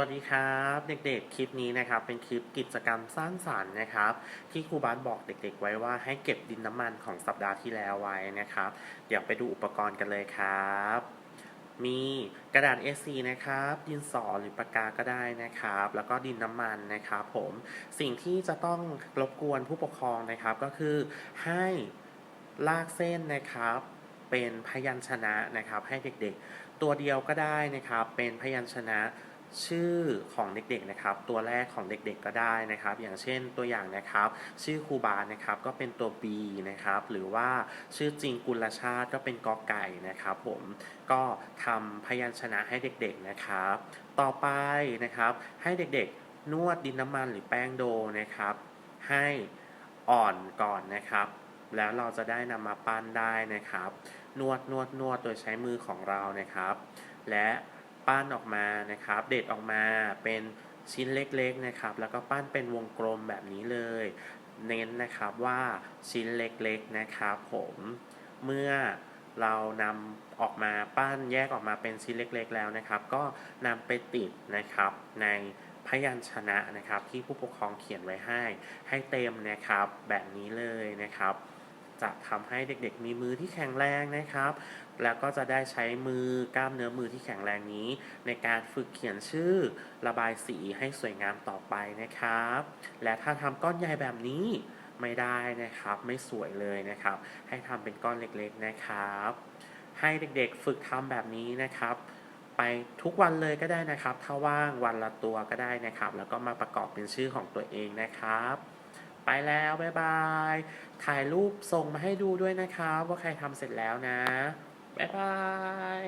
วัสดีครับเด็กๆ คลิปนี้นะครับเป็นคลิปกิจกรรมสร้างสรรค์นะครับ ที่ครูบาสบอกเด็ก ๆ ไว้ว่าให้เก็บดินน้ำมันของสัปดาห์ที่แล้วไว้นะครับ เดี๋ยวไปดูอุปกรณ์กันเลยครับ มีกระดาษ A4 นะครับ ดินสอหรือปากกาก็ได้นะครับ แล้วก็ดินน้ำมันนะครับผมสิ่งที่จะต้องรบกวนผู้ปกครองนะครับ ก็คือให้ลากเส้นนะครับเป็นพยัญชนะนะครับ ให้เด็กๆ ตัวเดียวก็ได้นะครับ เป็นพยัญชนะ ชื่อของเด็กๆนะครับ ตัวแรกของเด็กๆก็ได้นะครับ อย่างเช่นตัวอย่างนะครับ ชื่อครูบานะครับก็เป็นตัว B นะครับ หรือว่าชื่อจริงกุลชาติก็เป็นกอไก่นะครับ ผมก็ทำพยัญชนะให้เด็กๆนะครับ ต่อไปนะครับ ให้เด็กๆนวดดินน้ำมันหรือแป้งโดนะครับ ให้อ่อนก่อนนะครับ แล้วเราจะได้นำมาปั้นได้นะครับ นวดนวดนวดโดยใช้มือของเรานะครับ และ ปั้นออกมานะครับ เด็ดออกมาเป็นชิ้นเล็กๆนะครับ แล้วก็ปั้นเป็นวงกลมแบบนี้เลย เน้นนะครับว่าชิ้นเล็กๆนะครับผมเมื่อเรานำออกมาปั้นแยกออกมาเป็นชิ้นเล็กๆแล้วนะครับ ก็นำไปติดนะครับในพยัญชนะนะครับ ที่ผู้ปกครองเขียนไว้ให้ให้เต็มนะครับแบบนี้เลยนะครับ จะทำให้เด็กๆ มีมือที่แข็งแรงนะครับ แล้วก็จะได้ใช้มือกล้ามเนื้อมือที่แข็งแรงนี้ ในการฝึกเขียนชื่อระบายสีให้สวยงามต่อไปนะครับ และถ้าทำก้อนใหญ่แบบนี้ไม่ได้นะครับ ไม่สวยเลยนะครับ ให้ทำเป็นก้อนเล็กๆนะครับ ให้เด็กๆฝึกทำแบบนี้นะครับไปทุกวันเลยก็ได้นะครับ ถ้าว่างวันละตัวก็ได้นะครับ แล้วก็มาประกอบเป็นชื่อของตัวเองนะครับ ไปแล้วบ๊ายบาย ถ่ายรูปส่งมาให้ดูด้วยนะครับ ว่าใครทำเสร็จแล้วนะบ๊ายบาย